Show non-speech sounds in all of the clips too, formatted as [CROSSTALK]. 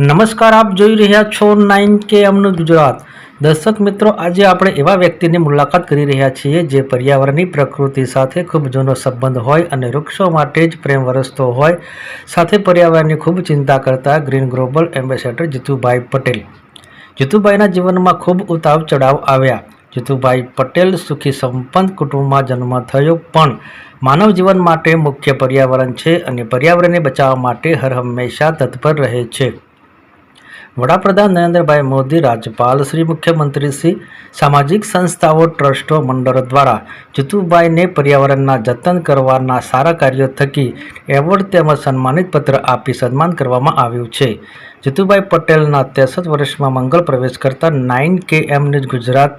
નમસ્કાર, આપ જોઈ રહ્યા છો નાઇન કે અમનું ગુજરાત. દર્શક મિત્રો, આજે આપણે એવા વ્યક્તિની મુલાકાત કરી રહ્યા છીએ જે પર્યાવરણની પ્રકૃતિ સાથે ખૂબ જૂનો સંબંધ હોય અને વૃક્ષો માટે જ પ્રેમ વરસતો હોય. સાથે પર્યાવરણની ખૂબ ચિંતા કરતા green global ambassador Jitubhai Patel. જીતુભાઈના જીવનમાં ખૂબ ઉતાવ ચડાવ આવ્યા. જીતુભાઈ પટેલ સુખી સંપન્ન કુટુંબમાં જન્મ થયો પણ માનવ જીવન માટે મુખ્ય પર્યાવરણ છે અને પર્યાવરણને બચાવવા માટે હર હંમેશા તત્પર રહે છે. વડાપ્રધાન નરેન્દ્રભાઈ મોદી, રાજ્યપાલ શ્રી મુખ્યમંત્રી શ્રી સામાજિક સંસ્થાઓ, ટ્રસ્ટો, મંડળો દ્વારા જીતુભાઈને પર્યાવરણના જતન કરવાના સારા કાર્યો થકી એવોર્ડ તેમજ સન્માનિત પત્ર આપી સન્માન કરવામાં આવ્યું છે. જીતુભાઈ પટેલના ત્રેસઠ વર્ષમાં મંગળ પ્રવેશ કરતા નાઇન કે એમની ગુજરાત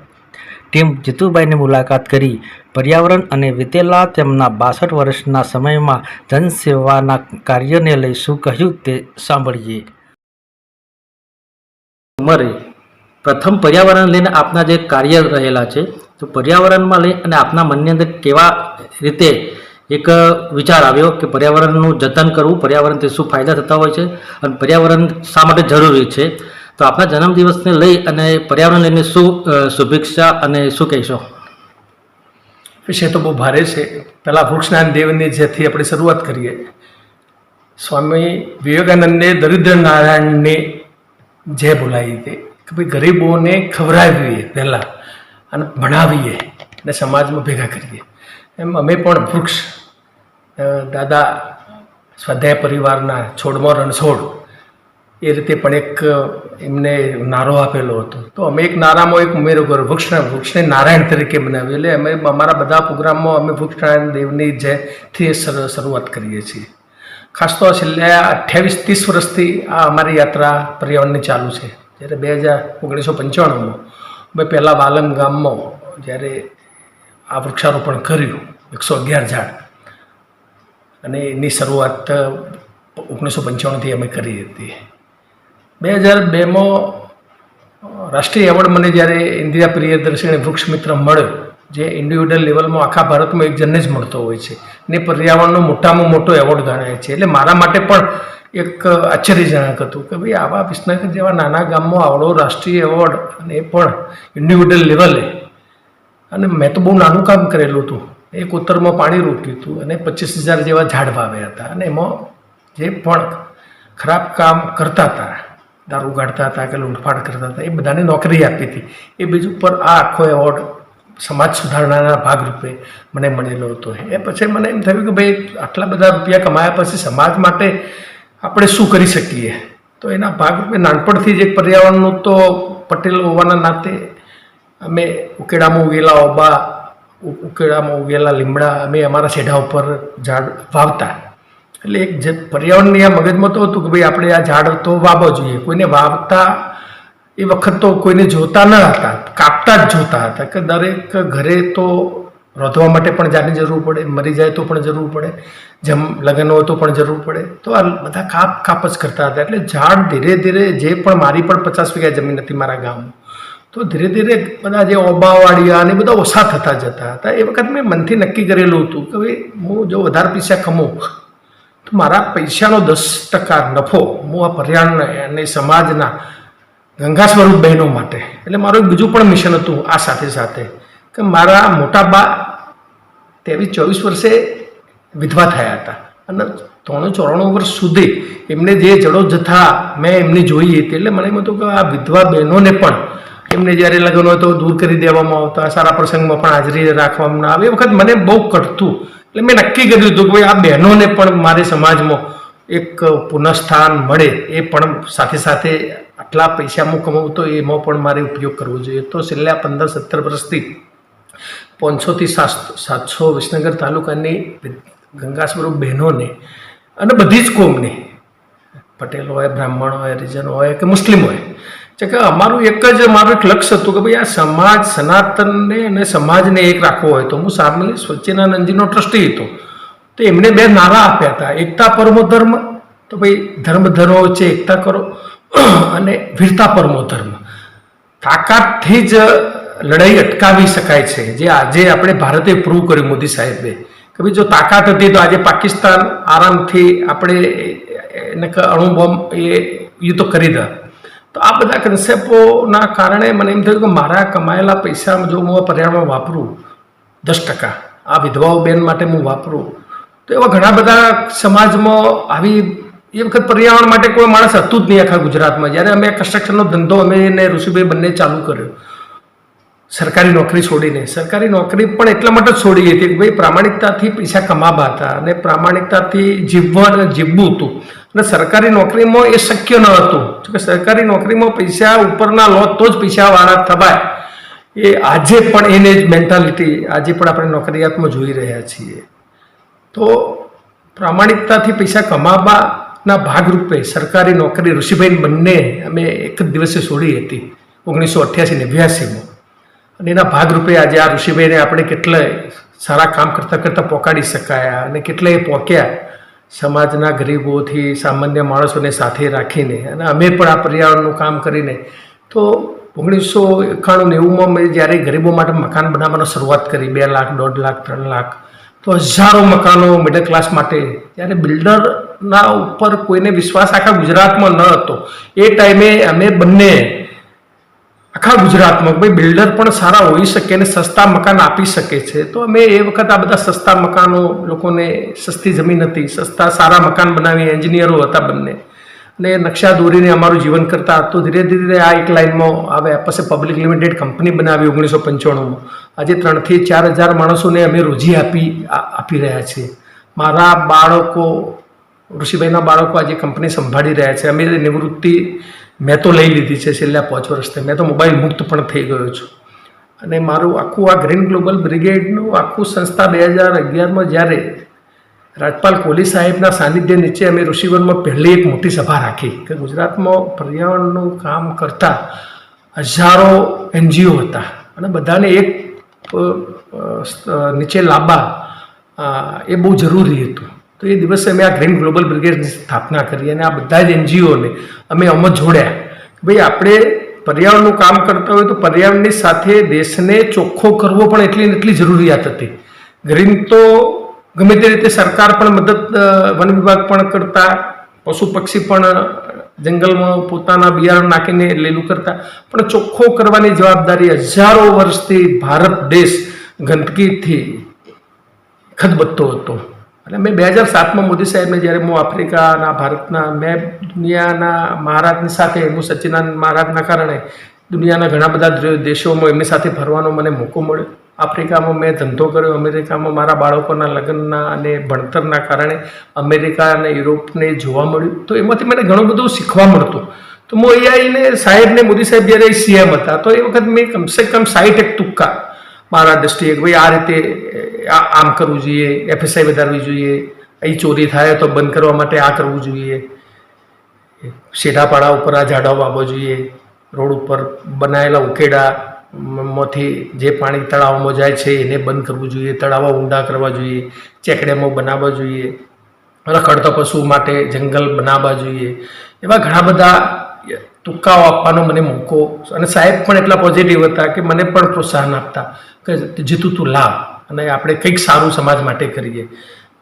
ટીમ જીતુભાઈની મુલાકાત કરી. પર્યાવરણ અને વીતેલા તેમના બાસઠ વર્ષના સમયમાં જનસેવાના કાર્યને લઈ શું કહ્યું તે સાંભળીએ. ઉંમરે પ્રથમ પર્યાવરણ લઈને આપના જે કાર્ય રહેલા છે, તો પર્યાવરણમાં લઈ અને આપના મનની અંદર કેવા રીતે એક વિચાર આવ્યો કે પર્યાવરણનું જતન કરવું, પર્યાવરણથી શું ફાયદા થતા હોય છે અને પર્યાવરણ શા માટે જરૂરી છે? તો આપના જન્મદિવસને લઈ અને પર્યાવરણ લઈને શું શુભેચ્છા અને શું કહેશો? વિષય તો બહુ ભારે છે. પહેલાં વૃક્ષનારાયણ દેવની જેથી આપણે શરૂઆત કરીએ. સ્વામી વિવેકાનંદે દરિદ્ર નારાયણને જે બોલાવી હતી કે ભાઈ ગરીબોને ખવડાવીએ પહેલાં અને ભણાવીએ અને સમાજમાં ભેગા કરીએ. એમ અમે પણ વૃક્ષ દાદા સ્વાધ્યાય પરિવારના છોડમાં રણછોડ એ રીતે પણ એક એમને નારો આપેલો હતો. તો અમે એક નારામાં એક ઉમેરો કર્યો વૃક્ષ વૃક્ષને નારાયણ તરીકે બનાવ્યું એટલે અમે અમારા બધા પ્રોગ્રામમાં અમે વૃક્ષનારાયણ દેવની જયથી શરૂઆત કરીએ છીએ. ખાસ તો છેલ્લા અઠ્યાવીસ ત્રીસ વર્ષથી આ અમારી યાત્રા પર્યાવરણની ચાલુ છે. જ્યારે બે હજાર ઓગણીસો પંચાણુંમાં મેં પહેલાં વાલમ ગામમાં જ્યારે આ વૃક્ષારોપણ કર્યું, એકસો અગિયાર ઝાડ. અને એની શરૂઆત ઓગણીસો પંચાણુંથી અમે કરી હતી. બે હજાર બેમાં રાષ્ટ્રીય એવોર્ડ મને જ્યારે ઇન્દિરા પ્રિયદર્શિની વૃક્ષ મિત્ર મળ્યો જે ઇન્ડિવિડ્યુઅલ લેવલમાં આખા ભારતમાં એક જણને જ મળતો હોય છે. ને પર્યાવરણનો મોટામાં મોટો એવોર્ડ ગણાય છે. એટલે મારા માટે પણ એક આશ્ચર્યજનક હતું કે ભાઈ આવા વિસનગર જેવા નાના ગામમાં આવડો રાષ્ટ્રીય એવોર્ડ અને એ પણ ઇન્ડિવિડ્યુઅલ લેવલે અને મેં તો બહુ નાનું કામ કરેલું હતું. એક ઉત્તરમાં પાણી રોક્યું હતું અને પચીસ હજાર જેવા ઝાડ વાવ્યા હતા. અને એમાં જે પણ ખરાબ કામ કરતા હતા, દારૂ ગાઢતા હતા કે લૂંટફાટ કરતા હતા, એ બધાને નોકરી આપી હતી. એ બીજું પર આ આખો એવોર્ડ સમાજ સુધારણાના ભાગરૂપે મને મળેલો હતો એ. પછી મને એમ થયું કે ભાઈ, આટલા બધા રૂપિયા કમાયા પછી સમાજ માટે આપણે શું કરી શકીએ? તો એના ભાગરૂપે નાનપણથી જ એક પર્યાવરણનું તો પટેલ હોવાના નાતે અમે ઉકેડામાં ઉગેલા ઓબા ઉકેડામાં ઉગેલા લીમડા અમે અમારા શેઢા ઉપર ઝાડ વાવતા. એટલે એક જે પર્યાવરણની આ મગજમાં તો હતું કે ભાઈ, આપણે આ ઝાડ તો વાવવા જોઈએ. કોઈને વાવતા એ વખત તો કોઈને જોતા ન હતા, કાપતા જ જોતા હતા કે દરેક ઘરે તો રોધવા માટે પણ જાની જરૂર પડે, મરી જાય તો પણ જરૂર પડે, જેમ લગ્ન હોય તો પણ જરૂર પડે. તો આ બધા કાપ કાપ જ કરતા હતા. એટલે ઝાડ ધીરે ધીરે જે પણ મારી પણ પચાસ વીઘા જમીન હતી મારા ગામમાં, તો ધીરે ધીરે બધા જે ઓબાવાડિયા અને બધા ઓછા થતા જતા હતા. એ વખત મેં મનથી નક્કી કરેલું હતું કે ભાઈ, હું જો વધારે પૈસા કમાઉં, તો મારા પૈસાનો દસ ટકા નફો હું આ પર્યાવરણ અને સમાજના ગંગા સ્વરૂપ બહેનો માટે. એટલે મારું એક બીજું પણ મિશન હતું આ સાથે સાથે, કે મારા મોટા બા ત્રેવીસ ચોવીસ વર્ષે વિધવા થયા હતા. અને ત્રણું ચોરાણું વર્ષ સુધી એમને જે જડો જથા મેં એમની જોઈ હતી, એટલે મને એમ હતું કે આ વિધવા બહેનોને પણ એમને જ્યારે લગ્ન હોય તો દૂર કરી દેવામાં આવતા, સારા પ્રસંગમાં પણ હાજરી રાખવામાં આવે. એ વખત મને બહુ કટતું. એટલે મેં નક્કી કર્યું હતું કે ભાઈ આ બહેનોને પણ મારે સમાજમાં એક પુનઃસ્થાન મળે એ પણ સાથે સાથે આટલા પૈસા હું કમાવું તો એમાં પણ મારે ઉપયોગ કરવો જોઈએ. તો છેલ્લા પંદર સત્તર વર્ષથી પાંચસોથી સાત, સાતસો વિસનગર તાલુકાની ગંગા સ્વરૂપ બહેનોને અને બધી જ કોમને, પટેલ હોય, બ્રાહ્મણ હોય, હરિજન હોય કે મુસ્લિમ હોય છે કે અમારું એક જ, મારું એક લક્ષ્ય હતું કે ભાઈ આ સમાજ સનાતનને અને સમાજને એક રાખવો હોય. તો હું સામે સ્વચ્છેનાનંદજીનો ટ્રસ્ટી હતો. તો એમને બે નારા આપ્યા હતા. એકતા પરમો ધર્મ, તો ભાઈ ધર્મ ધરો છે એકતા કરો [CLEARS THROAT] અને વીરતા પરમો ધર્મ. તાકાતથી જ લડાઈ અટકાવી શકાય છે. જે આજે આપણે ભારતે પ્રૂવ કર્યું મોદી સાહેબે. કે ભાઈ જો તાકાત હતી તો આજે પાકિસ્તાન આરામથી આપણે એને અણુ બોમ્બ એ યુદ્ધ કરી દે તો આ બધા કન્સેપ્ટોના કારણે મને એમ થયું કે મારા કમાયેલા પૈસા જો હું પર્યાવરણમાં વાપરું, દસ ટકા. આ વિધવાઓ બેન માટે હું વાપરું તો એવા ઘણા બધા સમાજમાં આવી એ વખત પર્યાવરણ માટે કોઈ માણસ હતું જ નહીં આખા ગુજરાતમાં. જ્યારે અમે કન્સ્ટ્રક્શનનો ધંધો, અમે એને ઋષિભાઈ બંને ચાલુ કર્યો. સરકારી નોકરી છોડીને. સરકારી નોકરી પણ એટલા માટે જ છોડી હતી કે ભાઈ પ્રામાણિકતાથી પૈસા કમાવા હતા અને પ્રામાણિકતાથી જીવવા જીવવું હતું. અને સરકારી નોકરીમાં એ શક્ય ન હતું. જોકે સરકારી નોકરીમાં પૈસા ઉપરના લો તો જ પૈસાવાળા થવાય. એ આજે પણ એને જ મેન્ટાલિટી આજે પણ આપણે નોકરિયાતમાં જોઈ રહ્યા છીએ. તો પ્રામાણિકતાથી પૈસા કમાવાના ભાગરૂપે સરકારી નોકરી ઋષિભાઈ બંને અમે એક જ દિવસે છોડી હતી, ઓગણીસો અઠ્યાસી નેવ્યાસીમાં અને એના ભાગરૂપે આજે આ ઋષિભાઈને આપણે કેટલાય સારા કામ કરતાં કરતાં પહોંચાડી શકાયા અને કેટલાય પહોંચ્યા સમાજના ગરીબોથી સામાન્ય માણસોને સાથે રાખીને અને અમે પણ આ પર્યાવરણનું કામ કરીને. તો ઓગણીસો એકાણું નેવુંમાં મેં જ્યારે ગરીબો માટે મકાન બનાવવાનો શરૂઆત કરી, બે લાખ, દોઢ લાખ, ત્રણ લાખ તો હજારો મકાનો મિડલ ક્લાસ માટે. ત્યારે બિલ્ડરના ઉપર કોઈને વિશ્વાસ આખા ગુજરાતમાં ન હતો. એ ટાઈમે અમે બંને આખા ગુજરાતમાં ભાઈ બિલ્ડર પણ સારા હોઈ શકે અને સસ્તા મકાન આપી શકે છે. તો અમે એ વખત આ બધા સસ્તા મકાનો લોકોને સસ્તી જમીન હતી, સસ્તા સારા મકાન બનાવી એન્જિનિયરો હતા બંને. અને નકશા દોરીને અમારું જીવન કરતા તો ધીરે ધીરે આ એક લાઈનમાં આવે પછી પબ્લિક લિમિટેડ કંપની બનાવી ઓગણીસો પંચાણુંમાં. આજે ત્રણથી ચાર હજાર માણસોને અમે રોજી આપી આપી રહ્યા છીએ. મારા બાળકો, ઋષિભાઈના બાળકો આજે કંપની સંભાળી રહ્યા છે. અમે નિવૃત્તિ મેં તો લઈ લીધી છે છેલ્લા પાંચ વર્ષથી. મેં તો મોબાઈલ મુક્ત પણ થઈ ગયો છું. અને મારું આખું આ ગ્રીન ગ્લોબલ બ્રિગેડનું આખું સંસ્થા બે હજાર અગિયારમાં જ્યારે રાજપાલ કોહલી સાહેબના સાનિધ્ય નીચે અમે ઋષિવનમાં પહેલી એક મોટી સભા રાખી કે ગુજરાતમાં પર્યાવરણનું કામ કરતા હજારો એનજીઓ હતા. અને બધાને એક નીચે લાવવા એ બહુ જરૂરી હતું. તો એ દિવસે અમે આ ગ્રીન ગ્લોબલ બ્રિગેડની સ્થાપના કરી અને આ બધા જ એનજીઓને અમે અમત જોડ્યા કે ભાઈ આપણે પર્યાવરણનું કામ કરતા હોય તો પર્યાવરણની સાથે દેશને ચોખ્ખો કરવો પણ એટલી એટલી જરૂરિયાત હતી. ગ્રીન તો ગમે તે રીતે સરકાર પણ મદદ વન વિભાગ પણ કરતા, પશુ પક્ષી પણ જંગલમાં પોતાના બિયારણ નાખીને લીલું કરતા. પણ ચોખ્ખો કરવાની જવાબદારી હજારો વર્ષથી ભારત દેશ ગંદકીથી ખદબતો હતો. અને મેં બે હજાર સાતમાં મોદી સાહેબને જ્યારે હું આફ્રિકાના, ભારતના, મેં દુનિયાના, મહારાજની સાથે, હું સચ્ચિદાનંદ મહારાજના કારણે દુનિયાના ઘણા બધા દેશોમાં એમની સાથે ફરવાનો મને મોકો મળ્યો. આફ્રિકામાં મેં ધંધો કર્યો, અમેરિકામાં મારા બાળકોના લગ્નના અને ભણતરના કારણે અમેરિકા અને યુરોપને જોવા મળ્યું. તો એમાંથી મને ઘણું બધું શીખવા મળતું. તો હું અહીંયા સાહેબને, મોદી સાહેબ જ્યારે સીએમ હતા, તો એ વખત મેં કમસે કમ સાઈઠ એક તુક્કા મારા દ્રષ્ટિએ ભાઈ આ રીતે આમ કરવું જોઈએ એફએસઆઈ વધારવી જોઈએ, અહીં ચોરી થાય તો બંધ કરવા માટે આ કરવું જોઈએ. શેઢાપાડા ઉપર આ ઝાડો વાવવો જોઈએ, રોડ ઉપર બનાવેલા ઉકેડા માંથી જે પાણી તળાવમાં જાય છે એને બંધ કરવું જોઈએ, તળાવો ઊંડા કરવા જોઈએ, ચેકડેમો બનાવવા જોઈએ રખડતા પશુ માટે જંગલ બનાવવા જોઈએ. એવા ઘણા બધા તુક્કાઓ આપવાનો મને મોકો અને સાહેબ પણ એટલા પોઝિટિવ હતા કે મને પણ પ્રોત્સાહન આપતા કે જીતું તું લાભ અને આપણે કંઈક સારું સમાજ માટે કરીએ.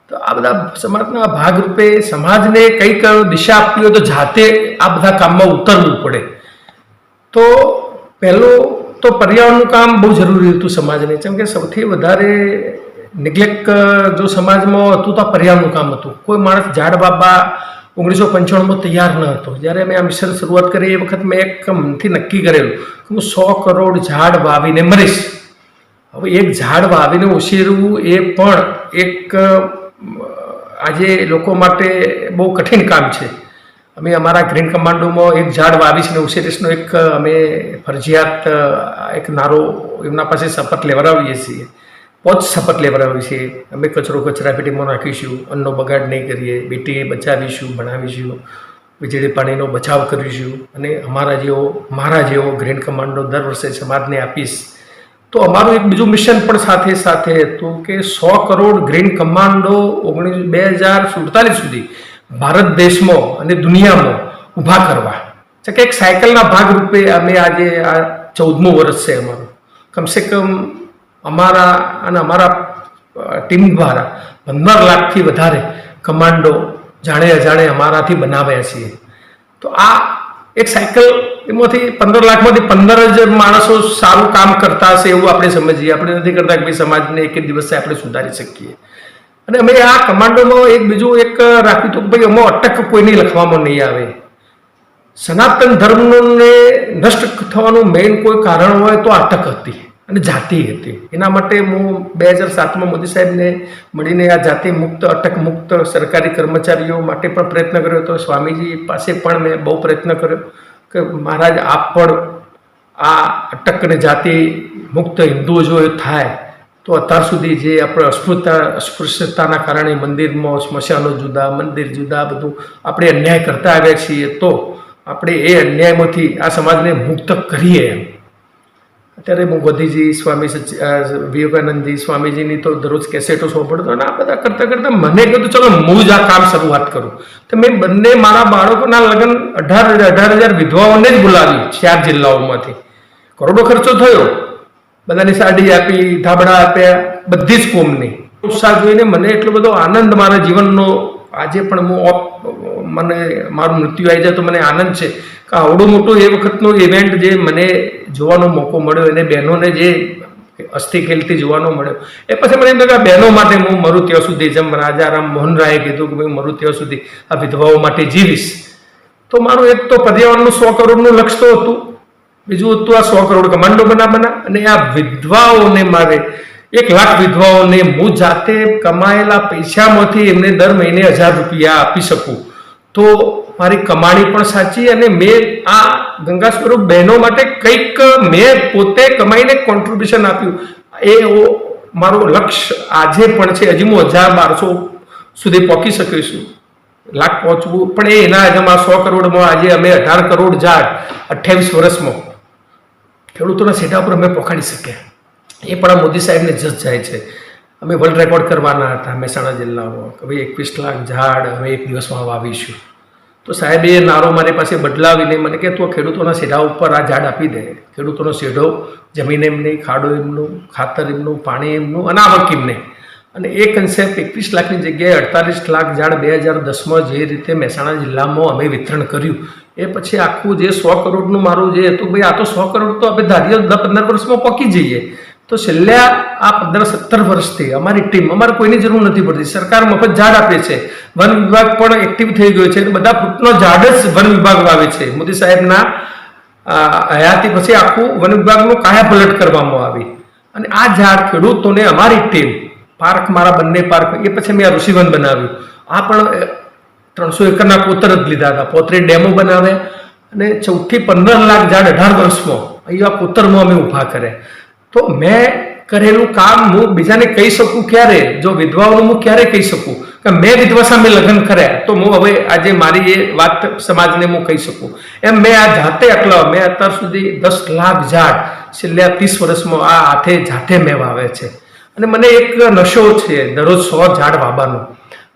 તો આ બધા સમાજના ભાગરૂપે સમાજને કંઈક દિશા આપવી હોય તો જાતે આ બધા કામમાં ઉતરવું પડે. તો પહેલું તો પર્યાવરણનું કામ બહુ જરૂરી હતું સમાજને. કેમ કે સૌથી વધારે નિગ્લેક્ટ જો સમાજમાં હતું તો પર્યાવરણનું કામ હતું. કોઈ માણસ ઝાડ બાબા ઓગણીસો પંચાણુંમાં તૈયાર ન હતો. જ્યારે મેં આ મિશન શરૂઆત કરી એ વખત મેં એક મનથી નક્કી કરેલું કે હું સો કરોડ ઝાડ વાવીને મરીશ. હવે એક ઝાડ વાવીને ઉછેરવું એ પણ એક આજે લોકો માટે બહુ કઠિન કામ છે. અમે અમારા ગ્રીન કમાન્ડોમાં એક ઝાડ વાવીશ ને ઉછેરીશનો એક અમે ફરજિયાત એક નારો એમના પાસે શપથ લેવડાવીએ છીએ. પોચ શપથ લેવડાવીએ છીએ. અમે કચરો કચરા પેટીમાં નાખીશું, અન્નનો બગાડ નહીં કરીએ, બેટીએ બચાવીશું, ભણાવીશું, વીજળી પાણીનો બચાવ કરીશું અને અમારા જેવો મારા જેવો ગ્રીન કમાન્ડો દર વર્ષે સમાજને આપીશ. તો અમારું એક બીજું મિશન પણ સાથે સાથે હતું કે સો કરોડ ગ્રીન કમાન્ડો ઓગણીસ, બે હજાર સુડતાલીસ સુધી ભારત દેશમાં અને દુનિયામાં ઊભા કરવા. છે કે એક સાયકલના ભાગરૂપે અમે આજે આ ચૌદમું વર્ષ છે અમારું. કમસે કમ અમારા અને અમારા ટીમ દ્વારા પંદર લાખથી વધારે કમાન્ડો જાણે અજાણે અમારાથી બનાવ્યા છીએ. તો આ એક સાયકલ એમાંથી પંદર લાખમાંથી પંદર જ માણસો સારું કામ કરતા હશે એવું આપણે સમજીએ. આપણે નથી કરતા કે ભાઈ સમાજને એક દિવસે આપણે સુધારી શકીએ. અને અમે આ કમાન્ડોમાં એક બીજું એક રાખ્યું હતું કે ભાઈ અમો અટક કોઈને લખવામાં નહીં આવે. સનાતન ધર્મને નષ્ટ થવાનું મેઇન કોઈ કારણ હોય તો અટક હતી અને જાતિ હતી. એના માટે હું બે હજાર સાતમાં મોદી સાહેબને મળીને આ જાતિ મુક્ત, અટક મુક્ત સરકારી કર્મચારીઓ માટે પણ પ્રયત્ન કર્યો હતો. સ્વામીજી પાસે પણ મેં બહુ પ્રયત્ન કર્યો કે મહારાજ આપ પણ આ અટક અને જાતિ મુક્ત હિન્દુઓ જો થાય તો અત્યાર સુધી જે આપણે અસ્પૃશ્યતા અસ્પૃશ્યતાના કારણે મંદિરમાં સ્મશાનો જુદા, મંદિર જુદા, બધું આપણે અન્યાય કરતા આવ્યા છીએ, તો આપણે એ અન્યાયમાંથી આ સમાજને મુક્ત કરીએ એમ. અત્યારે હું ગોધીજી, સ્વામી વિવેકાનંદજી, સ્વામીજીની તો દરરોજ કેસેટો સાંભળતો અને આ બધા કરતાં કરતાં મને કીધું ચલો હું જ આ કામ શરૂઆત કરું. તો મેં બંને મારા બાળકોના લગ્ન અઢાર અઢાર હજાર વિધવાઓને જ બોલાવી ચાર જિલ્લાઓમાંથી. કરોડો ખર્ચો થયો. બધાની સાડી આપી, ધાબળા આપ્યા, બધી જ કોમની. ઉત્સાહ જોઈને મને એટલો બધો આનંદ મારા જીવનનો. આજે પણ હું ઓફ મને મારું મૃત્યુ આવી જાય તો મને આનંદ છે. કે આવડું મોટું એ વખતનો ઇવેન્ટ જે મને જોવાનો મોકો મળ્યો, એને બહેનોને જે અસ્થિ ખેલતી જોવાનો મળ્યો. એ પછી મને એમ કે બહેનો માટે હું મરું ત્યાં સુધી, જેમ રાજારામ મોહન રાયે કીધું કે ભાઈ મરું ત્યાં સુધી. આ વિધવાઓ માટે જીવીશ. તો મારું એક તો પર્યાવરણનું સો કરોડનું લક્ષ્ય તો હતું. બીજું હતું આ સો કરોડ કમાન્ડો બના બના, અને આ વિધવાઓને મારે, એક લાખ વિધવાઓને હું જાતે કમાયેલા પૈસામાંથી એમને દર મહિને હજાર રૂપિયા આપી શકું. તો મારી કમાણી પણ સાચી અને મેં આ ગંગા સ્વરૂપ બહેનો માટે કંઈક મેં પોતે કમાઈને કોન્ટ્રીબ્યુશન આપ્યું. એ મારું લક્ષ્ય આજે પણ છે. હજી હું હજાર બારસો સુધી પહોંચી શકીશું લાખ પહોંચવું, પણ એ એના આજે આ સો કરોડમાં આજે અમે અઢાર કરોડ ઝાડ અઠ્યાવીસ વર્ષમાં. ખેડૂતોના સેટા ઉપર અમે પહોંચાડી શકીએ. એ પણ આ મોદી સાહેબને જજ જાય છે. અમે વર્લ્ડ રેકોર્ડ કરવાના હતા મહેસાણા જિલ્લામાં કે ભાઈ એકવીસ લાખ ઝાડ અમે એક દિવસમાં વાવીશું તો સાહેબે એ નારો મારી પાસે બદલાવીને મને કે તું ખેડૂતોના સેઢા ઉપર આ ઝાડ આપી દે. ખેડૂતોનો સેઢો જમીન એમની, ખાડો એમનું, ખાતર એમનું, પાણી એમનું અનાવક એમને અને એ કન્સેપ્ટ એકવીસ લાખની જગ્યાએ અડતાલીસ લાખ ઝાડ બે હજાર દસમાં જે રીતે મહેસાણા જિલ્લામાં અમે વિતરણ કર્યું એ પછી આખું જે સો કરોડનું મારું જે હતું, ભાઈ આ તો સો કરોડ તો આપણે ધારીએ દસ પંદર વર્ષમાં પકી જઈએ. તો છેલ્લા આ પંદર સત્તર વર્ષથી અમારી ટીમ, અમારે કોઈની જરૂર નથી પડતી. સરકાર મફત ઝાડ આપે છે. વન વિભાગ પણ એક્ટિવ થઈ ગયો છે બધા ફૂટનો ઝાડ જ વન વિભાગ વાવે છે. મોદી સાહેબના હયાતી પછી આખું વન વિભાગનું કાયાપલટ કરવામાં આવી. અને આ ઝાડ ખેડૂતોને અમારી ટીમ, પાર્ક, મારા બંને પાર્ક, એ પછી મેં આ ઋષિવન બનાવ્યું. આ પણ ત્રણસો એકરના કોતર જ લીધા હતા. પોતરે ડેમો બનાવે અને ચૌદથી પંદર લાખ ઝાડ અઢાર વર્ષમાં અહીંયા કોતરમાં અમે ઊભા કરે તો મેં કરેલું કામ હું બીજાને કહી શકું ક્યારે? જો વિધવાઓનું હું ક્યારે કહી શકું? કે મેં વિધવા સામે લગ્ન કર્યા, તો હું હવે આજે મારી એ વાત સમાજને હું કહી શકું. એમ મેં આ જાતે આટલા, મેં અત્યાર સુધી દસ લાખ ઝાડ છેલ્લા ત્રીસ વર્ષમાં આ હાથે જાતે મેં વાવે છે. અને મને એક નશો છે દરરોજ સો ઝાડ વાવવાનો.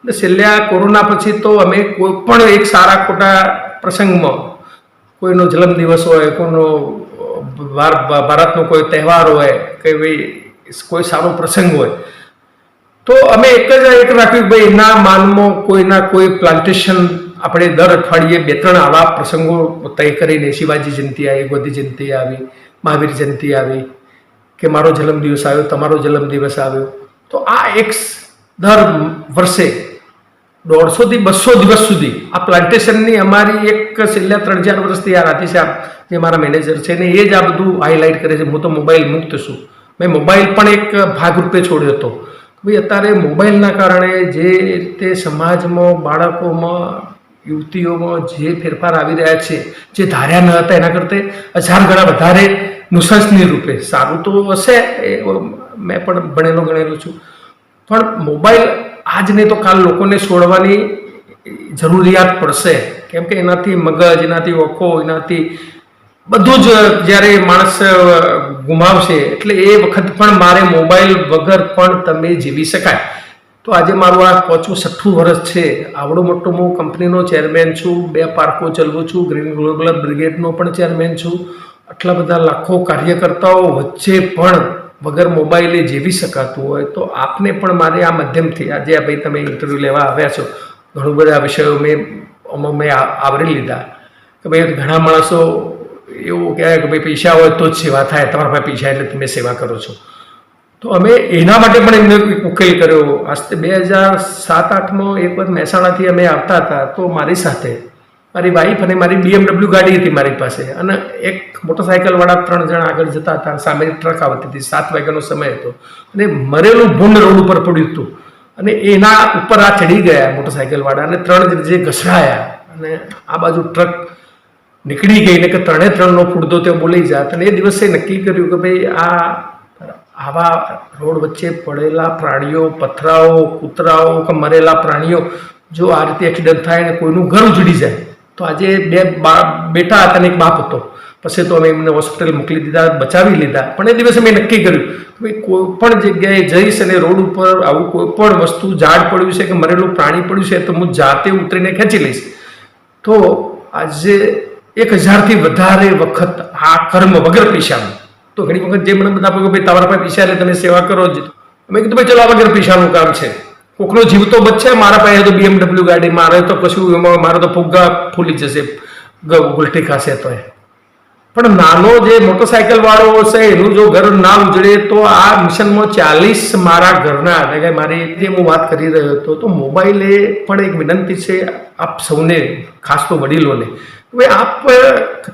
અને આ કોરોના પછી તો અમે કોઈ પણ એક સારા ખોટા પ્રસંગમાં કોઈનો જન્મદિવસ હોય, કોઈનો ભારતનો કોઈ તહેવાર હોય, કે ભાઈ કોઈ સારો પ્રસંગ હોય, તો અમે એક જ એક રાખ્યું ભાઈ એના માનમાં કોઈના કોઈ પ્લાન્ટેશન આપણે દર અઠવાડિયે બે ત્રણ આવા પ્રસંગો તય કરીને શિવાજી જયંતિ આવી ગોધી જયંતિ આવી, મહાવીર જયંતિ આવી, કે મારો જન્મદિવસ આવ્યો, તમારો જન્મદિવસ આવ્યો. તો આ એક દર વર્ષે દોઢસોથી બસો દિવસ સુધી. આ પ્લાન્ટેશનની અમારી એક છેલ્લા ત્રણ ચાર વર્ષથી આ રાધેશ્યામ જે મારા મેનેજર છે ને એ જ આ બધું હાઇલાઇટ કરે છે. હું તો મોબાઈલ મુક્ત છું. મેં મોબાઈલ પણ એક ભાગરૂપે છોડ્યો હતો. ભાઈ, અત્યારે મોબાઈલના કારણે જે રીતે સમાજમાં, બાળકોમાં, યુવતીઓમાં જે ફેરફાર આવી રહ્યા છે, જે ધાર્યા ન હતા એના કરતાં હજાર ગણા વધારે નુસંસની રૂપે. સારું તો હશે, એ મેં પણ ભણેલો ગણેલો છું. પણ મોબાઈલ આજ નહીં તો કાલ લોકોને છોડવાની જરૂરિયાત પડશે. કેમ કે એનાથી મગજ, એનાથી ઓખો, એનાથી બધું જ જ્યારે માણસ ગુમાવશે, એટલે એ વખત પણ મારે મોબાઈલ વગર પણ તમે જીવી શકાય. તો આજે મારું આ પાંચમું છઠ્ઠું વર્ષ છે. આવડો મોટો હું કંપનીનો ચેરમેન છું. બે પાર્કો ચલાવું છું. ગ્રીન ગ્લોબલ બ્રિગેડનો પણ ચેરમેન છું. આટલા બધા લાખો કાર્યકર્તાઓ વચ્ચે પણ વગર મોબાઈલે જીવી શકાતું હોય તો આપને પણ મારે આ માધ્યમથી આજે આ ભાઈ તમે ઇન્ટરવ્યૂ લેવા આવ્યા છો. ઘણું બધા વિષયો મેં મેં આવરી લીધા. કે ભાઈ ઘણા માણસો એવું કહેવાય કે ભાઈ પૈસા હોય તો જ સેવા થાય, તમારા પાસે પૈસા એટલે તમે સેવા કરો છો. તો અમે એના માટે પણ એમને ઉકેલ કર્યો. આસ્તે બે હજાર સાત, આઠમાં એક વખત મહેસાણાથી અમે આવતા હતા, તો મારી સાથે મારી વાઈફ અને મારી બીએમડબલ્યુ ગાડી હતી મારી પાસે. અને એક મોટરસાયકલવાળા ત્રણ જણ આગળ જતા હતા સામેની ટ્રક આવતી હતી. સાત વાગ્યાનો સમય હતો. અને મરેલું ભૂંડ રોડ ઉપર પડ્યું હતું. અને એના ઉપર આ ચડી ગયા મોટરસાયકલવાળા અને ત્રણ જે ઘસડાયા. અને આ બાજુ ટ્રક નીકળી ગઈ ને કે ત્રણે ત્રણનો ફૂડદો તે બોલી જાત. અને એ દિવસે નક્કી કર્યું કે ભાઈ આ આવા રોડ વચ્ચે પડેલા પ્રાણીઓ, પથરાઓ, કૂતરાઓ કે મરેલા પ્રાણીઓ, જો આ રીતે એક્સિડન્ટ થાય ને કોઈનું ઘર ઉજડી જાય. તો આજે બે બેટા હતા અને એક બાપ હતો. પછી તો અમે એમને હોસ્પિટલ મોકલી દીધા, બચાવી લીધા. પણ એ દિવસે મેં નક્કી કર્યું કે કોઈ પણ જગ્યાએ જઈશ અને રોડ ઉપર આવું કોઈ પણ વસ્તુ ઝાડ પડ્યું છે કે મરેલું પ્રાણી પડ્યું છે તો હું જાતે ઉતરીને ખેંચી લઈશ. તો આજે એક હજારથી વધારે વખત આ કર્મ વગર પૈસાનું તો ઘણી વખત જે મને બધા ભાઈ, તમારા પાસે પૈસા એટલે તમે સેવા કરો જ. મેં કીધું, ભાઈ, ચલો, આ વગર પૈસાનું કામ છે. કોકનો જીવ તો બચશે મારા પાસે તો બીએમડબલ્યુ ગાડી, મારે તો કશું મારે તો ફુગ્ગા ફૂલી જશે ઉલટી ખાશે તો એ પણ નાનો જે મોટરસાયકલ વાળો હશે, એનું જો ઘર ના ઉજળે, તો આ મિશનમાં ચાલીસ મારા ઘરના, એટલે કે મારી જે હું વાત કરી રહ્યો હતો, તો મોબાઈલે પણ એક વિનંતી છે આપ સૌને, ખાસ તો વડીલોને હવે આપ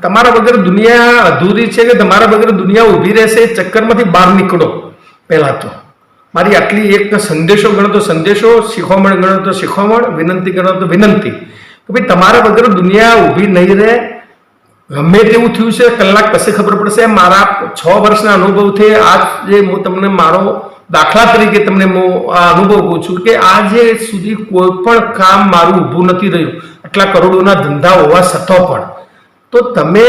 તમારા વગર દુનિયા અધૂરી છે કે તમારા વગર દુનિયા ઊભી રહેશે ચક્કરમાંથી બહાર નીકળો, પહેલાં તો. મારી આટલી એક સંદેશો ગણો તો સંદેશો શીખવામણ ગણો તો શીખવામણ વિનંતી ગણો તો વિનંતી. કે ભાઈ તમારા વગર દુનિયા ઊભી નહીં રહે. ગમે તેવું થયું છે, કલાક પછી ખબર પડશે, મારા છ વર્ષના અનુભવથી આજ જે હું તમને મારો દાખલા તરીકે તમને હું આ અનુભવ કહું છું કે આજે સુધી કોઈ પણ કામ મારું ઊભું નથી રહ્યું. આટલા કરોડોના ધંધા હોવા છતાં પણ. તો તમે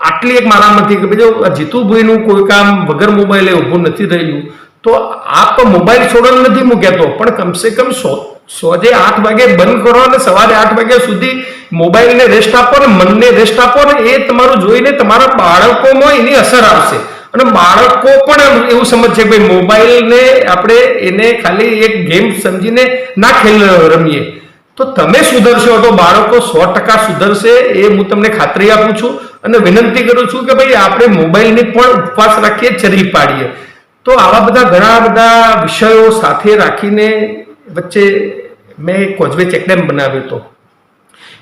આટલી એક મારામાંથી કે ભાઈ જો જીતુભાઈનું કોઈ કામ વગર મોબાઈલે ઊભું નથી રહ્યું તો આપ મોબાઈલ છોડવાનું નથી મૂક્યા તો પણ કમસે કમ સો, સોજે આઠ વાગે બંધ કરો અને સવારે આઠ વાગ્યા સુધી મોબાઈલને રેસ્ટ આપો ને મનને રેસ્ટ આપો ને એ તમારું જોઈને તમારા બાળકોમાં એની અસર આવશે. અને બાળકો પણ એવું સમજશે ભાઈ મોબાઈલને આપણે એને ખાલી એક ગેમ સમજીને ના ખેલ રમીએ. તો તમે સુધરશો, તો બાળકો સો ટકા સુધરશે એ હું તમને ખાતરી આપું છું અને વિનંતી કરું છું કે ભાઈ આપણે મોબાઈલની પણ ઉપવાસ રાખીએ ચરી પાડીએ. તો આવા બધા ઘણા બધા વિષયો સાથે રાખીને વચ્ચે મેં કોઝવે ચેકડેમ બનાવ્યો હતો.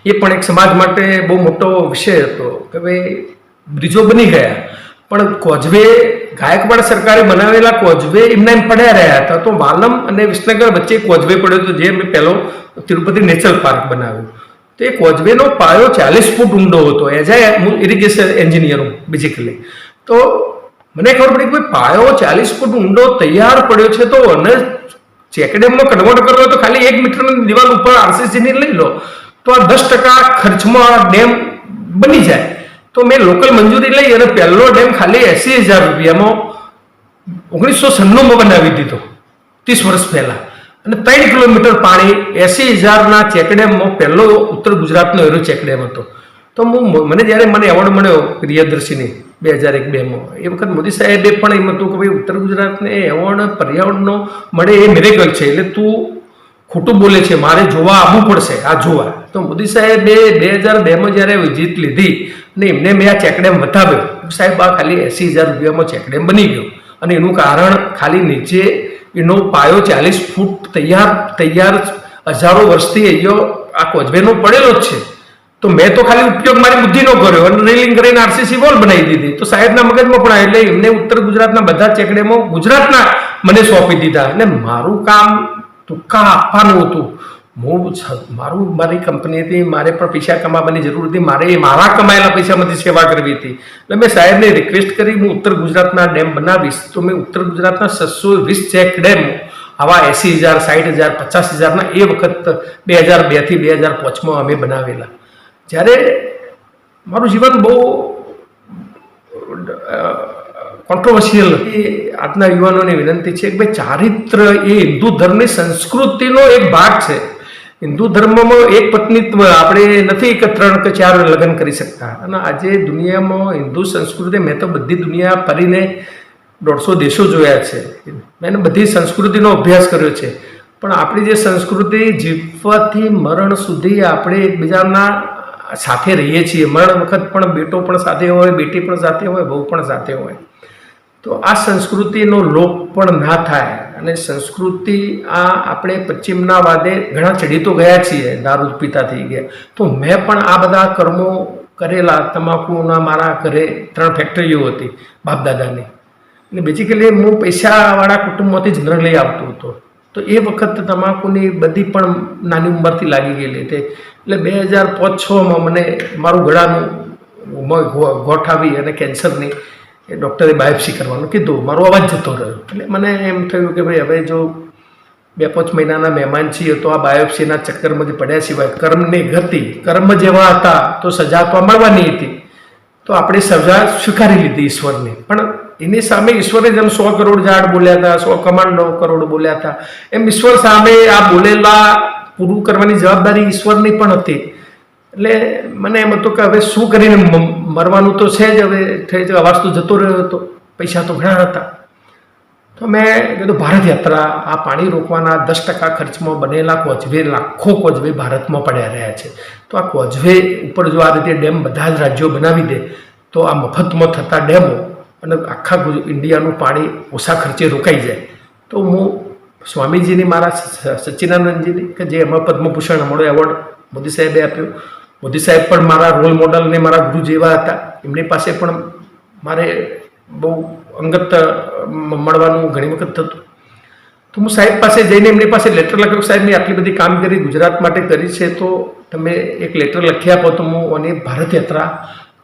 એ પણ એક સમાજ માટે બહુ મોટો વિષય હતો કે ભાઈ બ્રિજો બની ગયા. પણ કોઝવે ગાયકવાડ સરકારે બનાવેલા કોઝવે એમના એમ પડ્યા રહ્યા હતા. તો વાલમ અને વિસનગર વચ્ચે કોઝવે પડ્યો હતો જે મેં પહેલો તિરુપતિ નેચરલ પાર્ક બનાવ્યો. તો એ કોઝવેનો પાયો ચાલીસ ફૂટ ઊંડો હતો. એઝ એ ઇરિગેશન એન્જિનિયર હું બેઝિકલી તો મને ખબર પડી કે ભાઈ પાયો ચાલીસ ફૂટ ઊંડો તૈયાર પડ્યો છે તો અને ચેકડેમમાં કન્વર્ટ કરવો હોય તો ખાલી એક મીટરની દિવાલ ઉપર આરસીસીની લઈ લો. તો આ દસ ટકા ખર્ચમાં ડેમ બની જાય. તો મેં લોકલ મંજૂરી લઈ અને પહેલો ડેમ ખાલી એસી હજાર રૂપિયામાં ઓગણીસો છન્નુંમાં બનાવી દીધો. ત્રીસ વર્ષ પહેલાં. અને ત્રણ કિલોમીટર પાણી એસી હજારના ચેકડેમમાં, પહેલો ઉત્તર ગુજરાતનો એરો ચેકડેમ હતો. તો હું મને જ્યારે મને એવોર્ડ મળ્યો પ્રિયદર્શિની બે હજાર એક બેમાં એ વખત મોદી સાહેબે પણ એમ હતું કે ભાઈ, ઉત્તર ગુજરાતને એવોર્ડ, પર્યાવરણનો મળે એ મેરેકલ છે. એટલે તું ખોટું બોલે છે, મારે જોવા આવવું પડશે, આ જોવા. તો મોદી સાહેબે બે હજાર બેમાં જ્યારે જીત લીધી અને એમને મેં આ ચેકડેમ બતાવ્યો સાહેબ, આ ખાલી એસી હજાર રૂપિયામાં ચેકડેમ બની ગયો. અને એનું કારણ ખાલી નીચે એનો પાયો ચાલીસ ફૂટ તૈયાર તૈયાર હજારો વર્ષથી અહીંયો આ કોઝવેનો પડેલો જ છે. તો મેં તો ખાલી ઉપયોગ મારી બુદ્ધિનો કર્યો અને રેલિંગ કરીને આરસીસી વોલ બનાવી દીધી. તો સાહેબના મગજમાં પણ. એટલે એમને ઉત્તર ગુજરાતના બધા ચેકડેમો ગુજરાતના મને સોંપી દીધા. અને મારું કામ ટૂંકા આપવાનું હતું. હું મારું, મારી કંપની હતી, મારે પણ પૈસા કમાવાની જરૂર હતી. મારે એ મારા કમાયેલા પૈસામાંથી સેવા કરવી હતી. એટલે મેં સાહેબને રિક્વેસ્ટ કરી, હું ઉત્તર ગુજરાતના ડેમ બનાવીશ. તો મેં ઉત્તર ગુજરાતના છસો વીસ ચેક ડેમ, આવા એસી હજાર સાઠ હજાર, પચાસ હજારના એ વખત બે હજાર બેથી બે હજાર પાંચમાં અમે બનાવેલા. જ્યારે મારું જીવન બહુ કોન્ટ્રોવર્શિયલ એ આજના યુવાનોને વિનંતી છે કે ભાઈ ચારિત્ર એ હિન્દુ ધર્મની સંસ્કૃતિનો એક ભાગ છે. હિન્દુ ધર્મમાં એક પત્નીત્વ આપણે નથી કે ત્રણ કે ચાર લગ્ન કરી શકતા. અને આજે દુનિયામાં હિન્દુ સંસ્કૃતિ, મેં તો બધી દુનિયા ફરીને દોઢસો દેશો જોયા છે. મેં બધી સંસ્કૃતિનો અભ્યાસ કર્યો છે. પણ આપણી જે સંસ્કૃતિ, જીવવાથી મરણ સુધી આપણે એકબીજાના સાથે રહીએ છીએ. મરણ વખત પણ બેટો પણ સાથે હોય, બેટી પણ સાથે હોય, બહુ પણ સાથે હોય. તો આ સંસ્કૃતિનો લોપ પણ ના થાય. અને સંસ્કૃતિ આ આપણે પશ્ચિમના વાદે ઘણા ચડી તો ગયા છીએ દારૂ પીતા થઈ ગયા. તો મેં પણ આ બધા કર્મો કરેલા, તમાકુના મારા ઘરે ત્રણ ફેક્ટરીઓ હતી બાપ દાદાની અને બેઝિકલી હું પૈસાવાળા કુટુંબમાંથી જ ન લઈ આવતો હતો. તો એ વખત તમાકુની બધી પણ નાની ઉંમરથી લાગી ગયેલી હતી. એટલે બે હજાર પાંચ છમાં મને મારું ગળાનું ગોઠાવી અને કેન્સરની એ ડૉક્ટરે બાયોપ્સી કરવાનું કીધું. મારો અવાજ જતો રહ્યો. એટલે મને એમ થયું કે ભાઈ, હવે જો બે પાંચ મહિનાના મહેમાન છીએ, તો આ બાયોપ્સીના ચક્કરમાંથી પડ્યા સિવાય કર્મની ગતિ, કર્મ જેવા હતા, તો સજા તો મળવાની હતી. તો આપણે સજા સ્વીકારી લીધી ઈશ્વરની. પણ એની સામે ઈશ્વરે જેમ સો કરોડ ઝાડ બોલ્યા હતા, સો કમાન્ડો કરોડ બોલ્યા હતા, એમ ઈશ્વર સામે આ બોલેલા પૂરું કરવાની જવાબદારી ઈશ્વરની પણ હતી. એટલે મને એમ હતું કે હવે શું કરીને મરવાનું તો છે જ, હવે થઈ જ અવાજ તો જતો રહ્યો હતો, પૈસા તો ઘણા હતા. તો મેં કીધું, ભારત યાત્રા, આ પાણી રોકવાના દસ ટકા ખર્ચમાં બનેલા કોઝવે, લાખો કોઝવે ભારતમાં પડ્યા રહ્યા છે. તો આ કોઝવે ઉપર જો આ રીતે ડેમ બધા જ રાજ્યો બનાવી દે, તો આ મફતમાં થતા ડેમો અને આખા ઇન્ડિયાનું પાણી ઓછા ખર્ચે રોકાઈ જાય. તો હું સ્વામીજીની, મારા સચ્ચિદાનંદજીની કે જે એમાં પદ્મભૂષણ અમારો એવોર્ડ મોદી સાહેબે આપ્યો. મોદી સાહેબ પણ મારા રોલ મોડલ ને મારા ગુરુ જેવા હતા. એમની પાસે પણ મારે બહુ અંગત મળવાનું ઘણી વખત થતું. તો હું સાહેબ પાસે જઈને એમની પાસે લેટર લખ્યો સાહેબ, મેં આટલી બધી કામગીરી ગુજરાત માટે કરી છે, તો તમે એક લેટર લખી આપો તો હું અને ભારત યાત્રા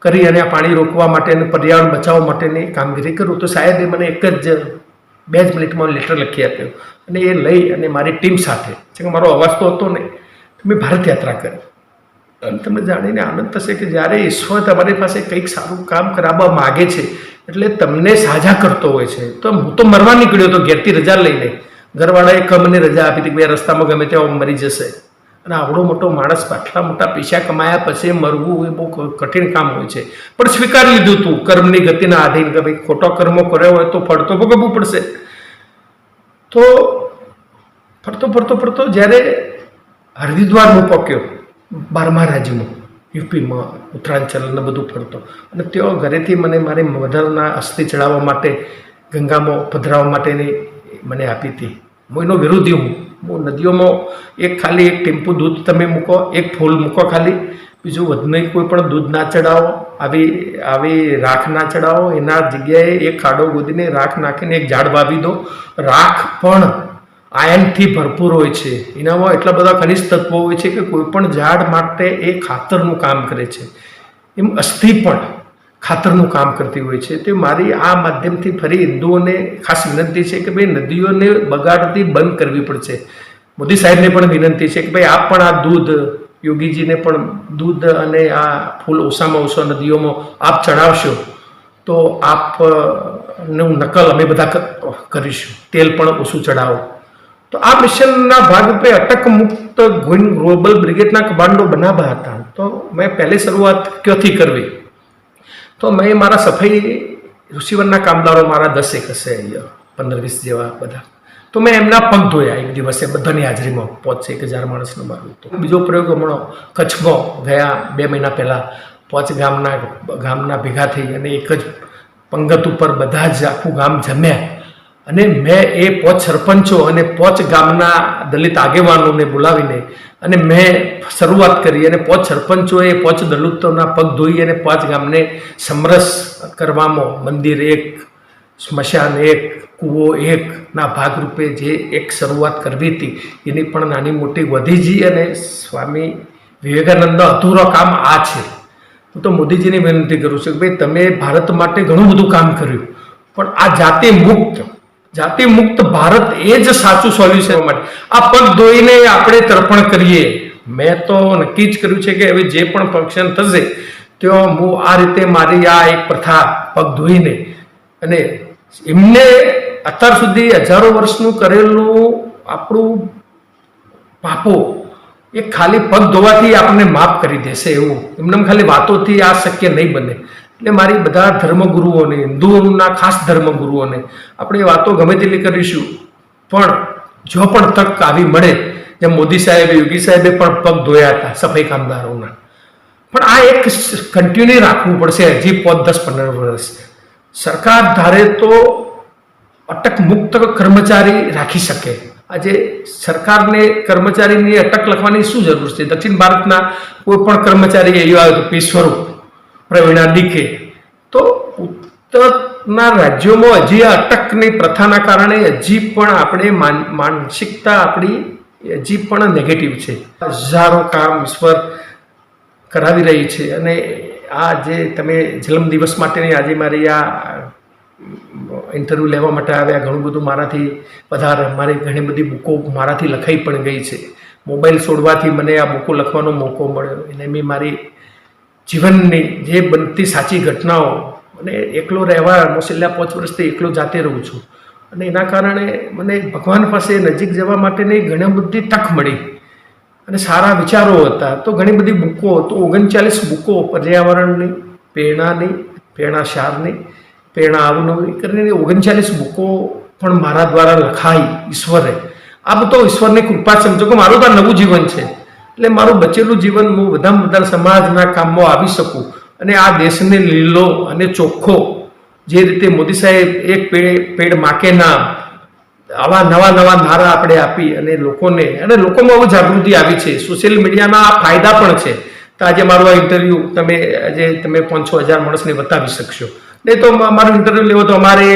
કરી અને આ પાણી રોકવા માટે અને પર્યાવરણ બચાવવા માટેની કામગીરી કરું. તો સાહેબે મને એક જ બે જ મિનિટમાં લેટર લખી આપ્યો અને એ લઈ અને મારી ટીમ સાથે. છે કે મારો અવાજ તો હતો નહીં. મેં ભારત યાત્રા કરી. અને તમને જાણીને આનંદ થશે કે જ્યારે ઈશ્વર તમારી પાસે કંઈક સારું કામ કરાવવા માગે છે, એટલે તમને સાજા કરતો હોય છે. તો હું તો મરવા નીકળ્યો હતો ઘેરથી રજા લઈને ઘરવાળાએ કમને રજા આપી હતી કે બે રસ્તામાં ગમે ત્યાં મરી જશે. અને આવડો મોટો માણસ આટલા મોટા પૈસા કમાયા પછી મરવું એ બહુ કઠિન કામ હોય છે. પણ સ્વીકારી લીધું તું, કર્મની ગતિના આધીન કે ભાઈ ખોટો કર્મો કર્યો હોય તો ફળ તો ભોગવવું પડશે. તો ફરતો ફરતો ફરતો જ્યારે હરિદ્વારનું પહોંચ્યો બારમા રાજ્યમાં યુપીમાં ઉત્તરાંચલ ને બધું ફરતો. અને તેઓ ઘરેથી મને મારી મધરના અસ્થિ ચડાવવા માટે, ગંગામાં પધરાવવા માટેની મને આપી હતી. હું એનો વિરોધી હું. હું નદીઓમાં એક ખાલી એક ટેમ્પુ દૂધ તમે મૂકો, એક ફૂલ મૂકો ખાલી. બીજું વધને કોઈ પણ દૂધ ના ચડાવો, આવી આવી રાખ ના ચડાવો, એના જગ્યાએ એક ખાડો ગોદીને રાખ નાખીને એક ઝાડ વાવી દો. રાખ પણ આયનથી ભરપૂર હોય છે. એનામાં એટલા બધા ખનિજ તત્વો હોય છે કે કોઈ પણ ઝાડ માટે એ ખાતરનું કામ કરે છે. એમ અસ્થિ પણ. ખાતરનું કામ કરતી હોય છે. તે મારી આ માધ્યમથી ફરી હિન્દુઓને ખાસ વિનંતી છે કે ભાઈ નદીઓને બગાડતી બંધ કરવી પડશે. મોદી સાહેબને પણ વિનંતી છે કે ભાઈ આપ પણ આ દૂધ, યોગીજીને પણ દૂધ અને આ ફૂલ ઓછામાં ઓછા નદીઓમાં આપ ચડાવશો તો આપનું નકલ અમે બધા કરીશું. તેલ પણ ઓછું ચડાવો તો આ મિશનના ભાગરૂપે અટક મુક્ત ગ્લોબલ બ્રિગેડના કમાન્ડો બનાવ્યા હતા. તો મેં પહેલી શરૂઆત ક્યાંથી કરવી? તો મેં મારા સફાઈ ઋષિવનના કામદારો મારા દસેક હશે પંદર, વીસ જેવા બધા. તો મેં એમના પગ ધોયા એક દિવસે બધાની હાજરીમાં પાંચ એક હજાર માણસનું મારું તો બીજો પ્રયોગ હમણાં કચ્છમાં ગયા બે મહિના પહેલાં પાંચ ગામના ગામના ભેગા થઈ અને એક જ પંગત ઉપર બધા જ આખું ગામ જમ્યા. અને મેં એ પોચ સરપંચો અને પોચ ગામના દલિત આગેવાનોને બોલાવીને અને મેં શરૂઆત કરી અને પોચ સરપંચોએ, પોચ દલિતોના પગ ધોઈ અને પાંચ ગામને સમરસ કરવામાં મંદિર એક, સ્મશાન એક, કૂવો એકના ભાગરૂપે જે એક શરૂઆત કરવી હતી, એની પણ નાની મોટી વધીજી અને સ્વામી વિવેકાનંદ અધૂરો કામ આ છે. હું તો મોદીજીને વિનંતી કરું છું કે ભાઈ, તમે ભારત માટે ઘણું બધું કામ કર્યું, પણ આ જાતે મુક્ત જાતિ મુક્ત ભારત એ જ સાચું સોલ્યુશન માટે આ પગ ધોઈને આપણે તર્પણ કરીએ. મેં તો નક્કી જ કર્યું છે કે હવે જે પણ ફંક્શન થશે, ત્યાં હું આ રીતે મારી આ એક પ્રથા, પગ ધોઈને અને એમને અત્યાર સુધી હજારો વર્ષનું કરેલું આપણું પાપો એ ખાલી પગ ધોવાથી આપણને માફ કરી દેશે એવું. એમને ખાલી વાતોથી આ શક્ય નહીં બને. એટલે મારી બધા ધર્મગુરુઓને, હિન્દુઓના ખાસ ધર્મગુરુઓને આપણે વાતો ગમે તેટલી કરીશું, પણ જો પણ તક આવી મળે, જેમ મોદી સાહેબે, યોગી સાહેબે પણ પગ ધોયા હતા સફાઈ કામદારોના. પણ આ એક કન્ટિન્યુ રાખવું પડશે હજી પાંચ, દસ, પંદર વર્ષ. સરકાર ધારે તો અટક મુક્ત કર્મચારી રાખી શકે. આજે સરકારને કર્મચારીની અટક લખવાની શું જરૂર છે? દક્ષિણ ભારતના કોઈ પણ કર્મચારી એવો આવ્યું તો પી સ્વરૂપ. પ્રવીણા ડીકે તો ઉત્તરના રાજ્યોમાં હજી આ અટકની પ્રથાના કારણે હજી પણ આપણે માન- માનસિકતા આપણી હજી પણ નેગેટિવ છે. હજારો કામ ઈશ્વર કરાવી રહી છે અને આ જે તમે જન્મદિવસ માટેની આજે મારી આ ઇન્ટરવ્યૂ લેવા માટે આવ્યા, ઘણું બધું મારાથી વધારે મારી ઘણી બધી બુકો મારાથી લખાઈ પણ ગઈ છે. મોબાઈલ છોડવાથી મને આ બુકો લખવાનો મોકો મળ્યો. અને મેં મારી જીવનની જે બનતી સાચી ઘટનાઓ અને એકલો રહેવા હું પાંચ વર્ષથી એકલો જાતે રહું છું. અને એના કારણે મને ભગવાન પાસે નજીક જવા માટેની ઘણી બધી તક મળી. અને સારા વિચારો હતા. તો ઘણી બધી બુકો, તો ઓગણચાલીસ બુકો પર્યાવરણની, પ્રેરણાની, પ્રેરણાશારની પ્રેરણા આવનવી કરીને ઓગણચાલીસ બુકો પણ મારા દ્વારા લખાઈ ઈશ્વરે. આ બધો ઈશ્વરની કૃપા સમજો કે મારું તો નવું જીવન છે. એટલે મારું બચેલું જીવન હું વધારે વધારે સમાજના કામમાં આવી શકું અને આ દેશને લીલો અને ચોખ્ખો જે રીતે મોદી સાહેબ એક પેડ પેડ માકે નામ આવા નવા નવા નારા આપણે આપી અને લોકોને, અને લોકોમાં બહુ જાગૃતિ આવી છે. સોશિયલ મીડિયાના આ ફાયદા પણ છે. તો આજે મારું આ ઇન્ટરવ્યૂ તમે, આજે તમે પાંચ છ હજાર માણસને બતાવી શકશો. નહીં તો મારું ઇન્ટરવ્યૂ લેવો તો અમારે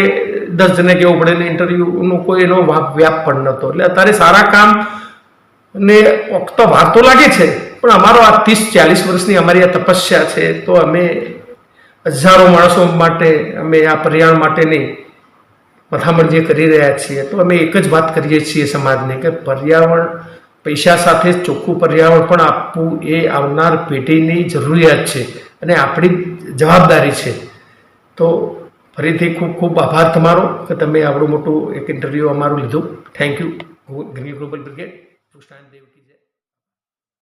દસ જણે કહેવું પડે ને ઇન્ટરવ્યૂનો કોઈ એનો વ્યાપ પણ નહોતો. એટલે અત્યારે સારા કામ ને તો વાર તો લાગે છે, પણ અમારો આ ત્રીસ ચાલીસ વર્ષની અમારી આ તપસ્યા છે, તો અમે હજારો માણસો માટે, અમે આ પર્યાવરણ માટેની મથામણ જે કરી રહ્યા છીએ, તો અમે એક જ વાત કરીએ છીએ સમાજને કે પર્યાવરણ, પૈસા સાથે ચોખ્ખું પર્યાવરણ પણ આપવું એ આવનાર પેઢીની જરૂરિયાત છે અને આપણી જવાબદારી છે. તો ફરીથી ખૂબ ખૂબ આભાર તમારો કે તમે આવડું મોટું એક ઇન્ટરવ્યૂ અમારું લીધું. Thank you green global brigade to stand, they